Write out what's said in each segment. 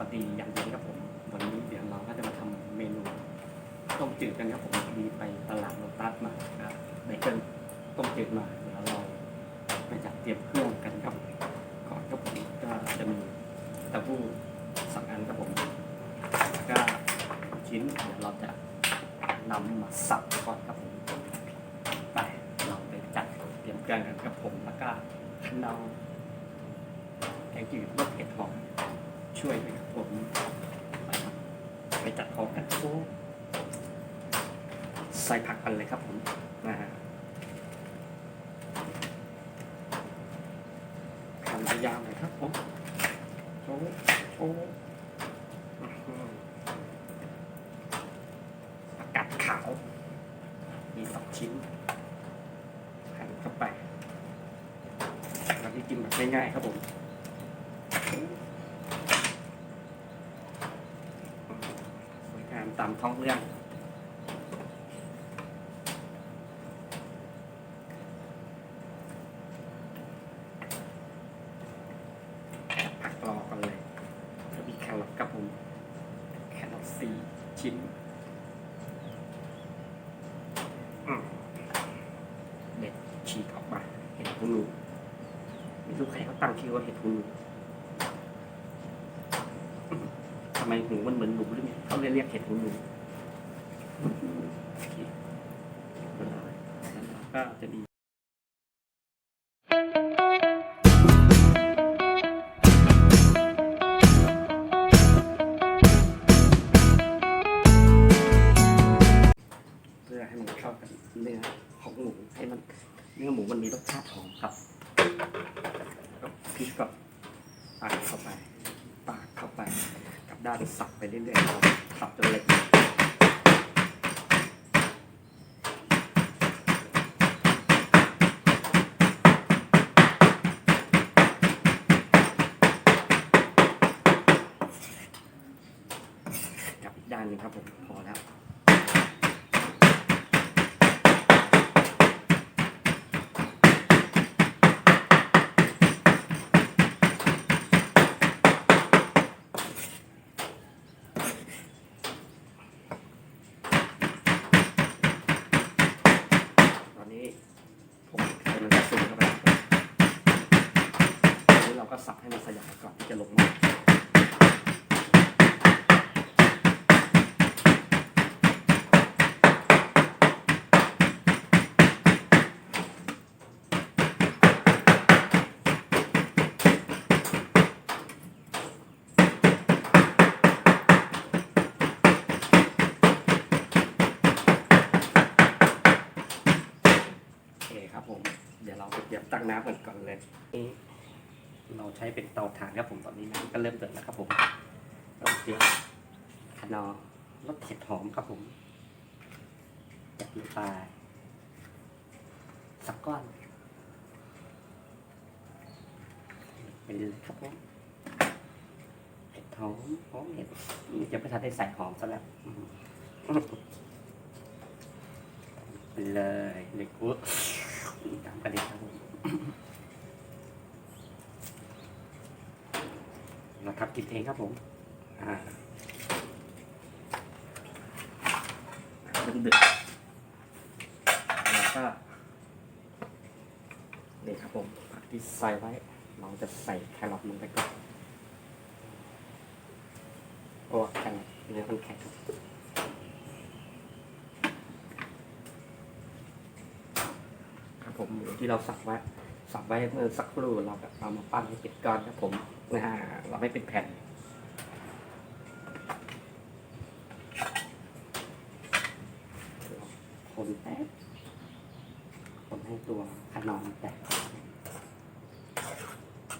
ปกติอย่างเดียวครับผมวันนี้เดี๋ยวเราก็จะมาทำเมนูต้มจืดกันครับผมดีไปตลาดโลตัสมาครับไบเกิลต้มจืดมาเดี๋ยวเราไปจัดเตรียมเครื่องกันครับก่อนครับผมก็จะมีต้าหู้สองอันครับผมก็ชิ้นเดี๋ยวเราจะนำมาสับก่อนครับผมไปเราไปจัดเตรียมเครื่องกันครับผมแล้วก็เราแกงจืดรสเผ็ดหอมช่วยนะครับ ผมไปจัดของกันโอ้ใส่ผักกันเลยครับผมนะฮะทำยาวๆเลยครับผมโอ้โอ้อื้อหือผักกาดขาว มีสองชิ้นหั่นเข้าไปวันนี้กินแบบง่ายๆครับผม สวยงามท้องเรื่อง ผักรอกันเลยแล้วมีแครอทกับผมแครอทสี่ชิ้นเด็ดฉีกออกมา เห็ดหูหนูไม่รู้ใครเขาตั้งชื่อว่าเห็ดหูหนูอืม ทำไมหูมันเหมือนหนูหรือไงเขาเลยเรียกเห็ดหูหนูก็จะดีเพื่อให้มันเข้ากับเนื้อของหมูให้มันเนื้อหมูมันมีรสชาติหอมครับพลิกกับปาดเข้าไปปาดเข้าไปกับด้าน สับไปเรื่อยๆสับจนเล็กกับอีกด้านหนึงครับผมพอแล้ว ตอนนี้ผมใส่มันจะสูงเข้าไปแล้วตอนนี้เราก็สับให้มันสยายก่อนที่จะลงมาโอเคครับผม เดี๋ยวเราไปเตรียมตั้งน้ำกันก่อนเลยนี่เราใช้เป็นเตาถ่านครับผมตอนนี้น้ำก็เริ่มเดือดแล้วครับผมเราเตรียมขนอรสเผ็ดหอมครับผมจัดลงไปสักก้อนไปเลยครับผมเห็ดหอมหอมเห็ดนี่จะไม่ทันได้ใส่หอมซะแล้วไปเลยเด็ก อุ๊ตามกันเลยครับผมเราทำกินเองครับผมอ่าดึกแล้วก็นี่ครับผมผักที่ใส่ไว้ เราจะใส่แครอทลงไปก่อนโอ้แครอทเนื้อมันแข็งครับ ผมหมูที่เราสับไว้สับไว้เมื่อสักครู่เราก็เอามาปั้นให้เป็นก้อนครับผมนะฮะเราไม่เป็นแผ่นคนแป๊บคนให้ตัวขนมแตกก่อน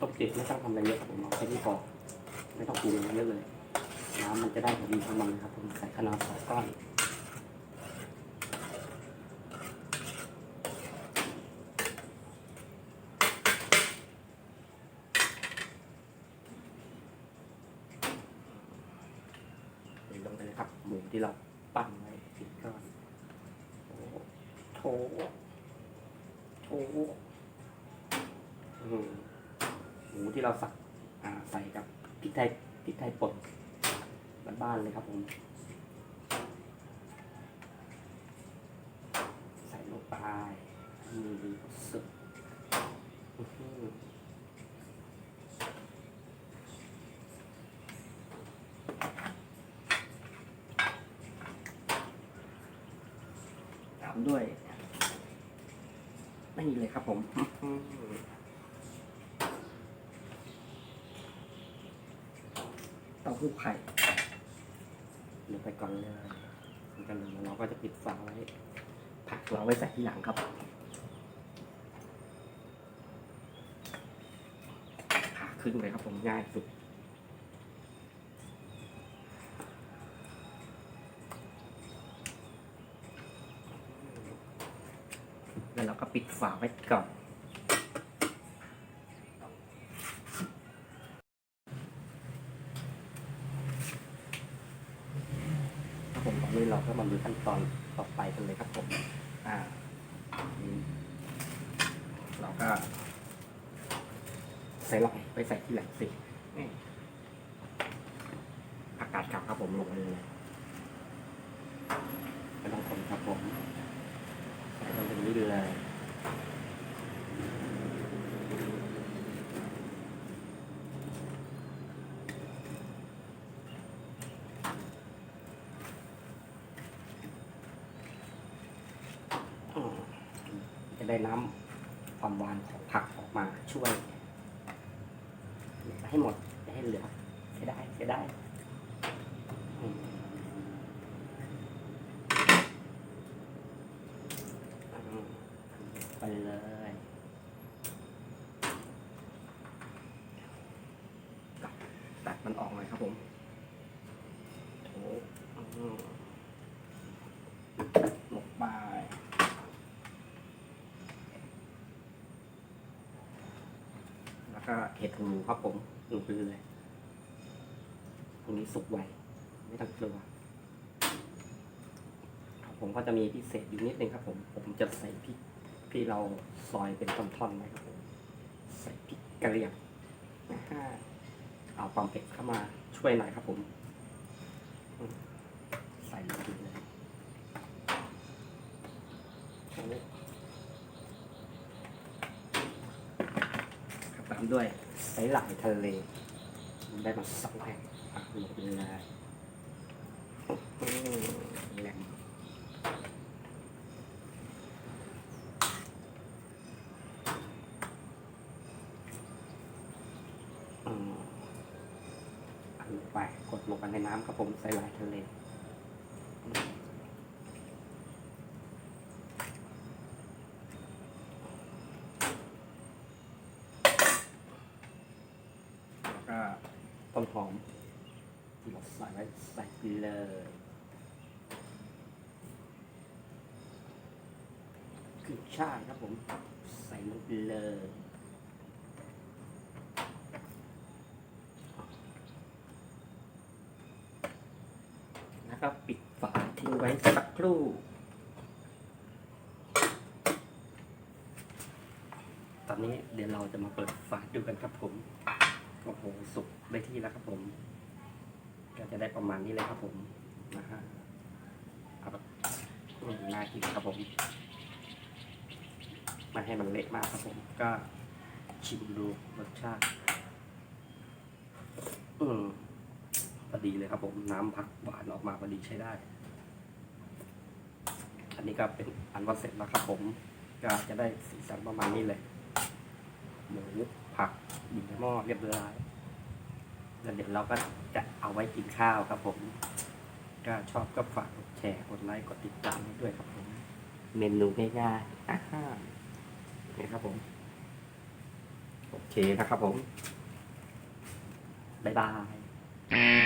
ต้มจืดไม่ต้องทำอะไรเยอะผมเอาแค่นี้พอไม่ต้องปรุงเยอะเลยน้ำมันจะได้พอดีของมันนะครับผมใส่ขนมสองก้อนเดี๋ยวลงไปเลยครับ หมู ที่เราปั้นไว้สิก้อนโอ้โถโถอืมหมูที่เราสับใส่กับพริกไทยพริกไทยป่นบ้านๆเลยครับผมใส่ลงไปมือดีสุดอื้อหือตาม ด้วยนี่เลยครับผมต้อหือเต้าหู้ไข่ลงไปก่อนเลยกันเลยเราก็จะปิดฝาไว้ ผักเราไว้ใส่ที่หลังครับ ผ่าขึ้นเลยครับผมง่ายสุด แล้วเราก็ปิดฝาไว้ก่อนครับผมตอนนี้เราก็มาดูขั้นตอนต่อไปกันเลยครับผมอ่าอืมเราก็ ใส่ลงไปใส่ที่หลังสินี่อากาศกลับครับผมลงไปเลยไม่ต้องคนครับผม ใส่ลงตรงนี้เลยอืมจะได้น้ำความหวานของผักออกมาช่วยให้หมดให้เหลือเสียดายเสียดายอืมอืมไปเลยตัดมันออกหน่อยครับผมโอ้อืมหมกไป แล้ว ก็เห็ดหูครับผมลงไปเลยตรงนี้สุกไวไม่ต้องกลัวครับผมก็จะมีพิเศษอยู่นิดนึงครับ ผม ผมจะใส่พริกที่เราซอยเป็นท่อนๆนะครับผมใส่พริกกระเหรี่ยงเอาความเผ็ดเข้ามาช่วยหน่อยครับผมอืมใส่ลงไปเลยโอ้ ด้วยไซหลายทะเลได้มาสองแห่งอะลงไปเลยอืมแหลมอืมอันไปกดลงไปในน้ำครับผมไซหลายทะเลอืมแล้วก็ต้ นหอมที่เราใส่ไว้ใส่ไปเลยขึ้นช่ายครับผม ใส่ลงไปเลยแล้วก็ปิดฝาทิ้งไว้สักครู่ตอนนี้เดี๋ยวเราจะมาเปิดฝาดูกันครับผม โอ้โหสุกได้ที่แล้วครับผม ก็จะได้ประมาณนี้เลยครับผมนะฮะเอาแบบอืมน่ากินครับผมไม่ให้มันเละมากครับผม ก็ชิมดูรสชาติ อืมพอดีเลยครับผม น้ำผักหวานออกมาพอดีใช้ได้ อันนี้ก็เป็นอันว่าเสร็จแล้วครับผม ก็จะได้สีสันประมาณนี้เลย หมูผักอยู่ในหม้อเรียบร้อยแล้วเดี๋ยวเราก็จะเอาไว้กินข้าวครับผมก็ชอบก็ฝากกดแชร์กดไลค์กดติดตามให้ด้วยครับผม เมนูง่ายๆอ่าฮะนี่ครับผม โอเคนะครับผม บ๊ายบาย